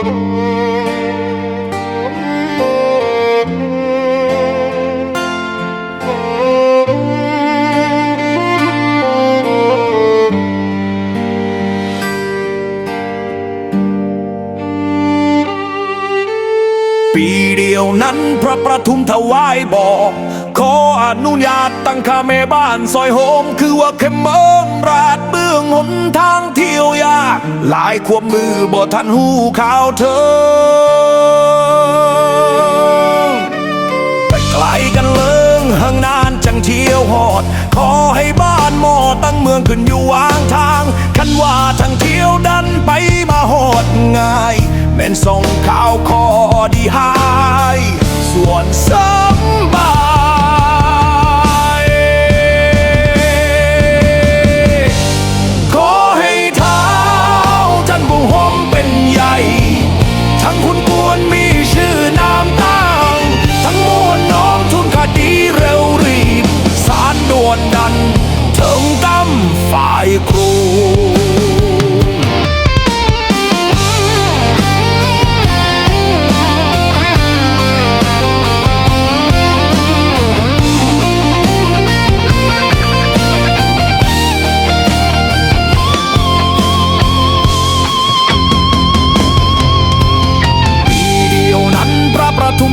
ปีเดียวนั้นพระประทุมถวายบอก ขออนุญาตตั้งคาแม่บ้านซอยโฮมคือว่าเข้มเมิงราด เบื้องหนทางเที่ยวยาก หลายควบมือบ่ทันหูข่าวเธอไปไกลกันเลิงห่างนานจังเที่ยวหอด ขอให้บ้านหมอตั้งเมืองขึ้นอยู่วางทาง คันว่าทางเที่ยวดันไปมาหอดง่าย แม่นส่งข่าว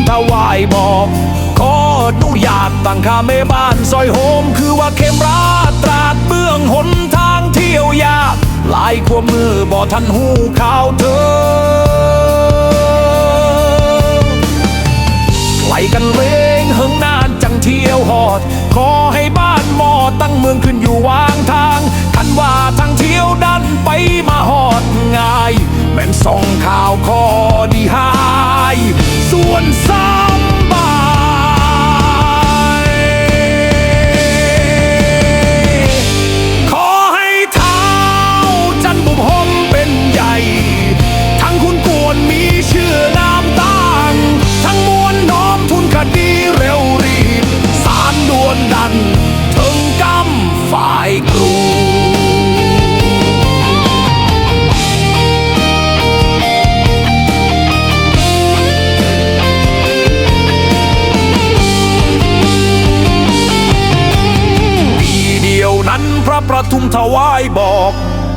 ถวายบอกขออนุญาตตั้งค่าแม่บ้านซอยโฮมคือว่าเข้มราตราดเบื้องหนทางเที่ยวยากหลายขั้วมือบ่ทันหูข่าวเธอไกลกันเลงเฮิงนานจังเที่ยวหอด ขอให้บ้านหมอตั้งเมืองขึ้นอยู่วางทางคันว่าทางเที่ยว ทุมถวายบอก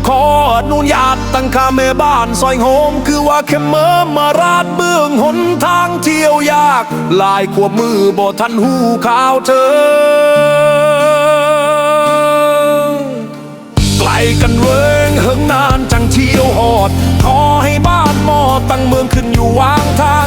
ขออนุญาตตั้งค่าแม่บ้านซอยโฮม คือว่าเข้มเมื่อมาราดเบื้องหนทางเที่ยวยาก ลายขวบมือบ่ทันหูข่าวเธอ ไกลกันเวงเฮิงนานจังเที่ยวหอด ขอให้บ้านหมอตั้งเมืองขึ้นอยู่วางทาง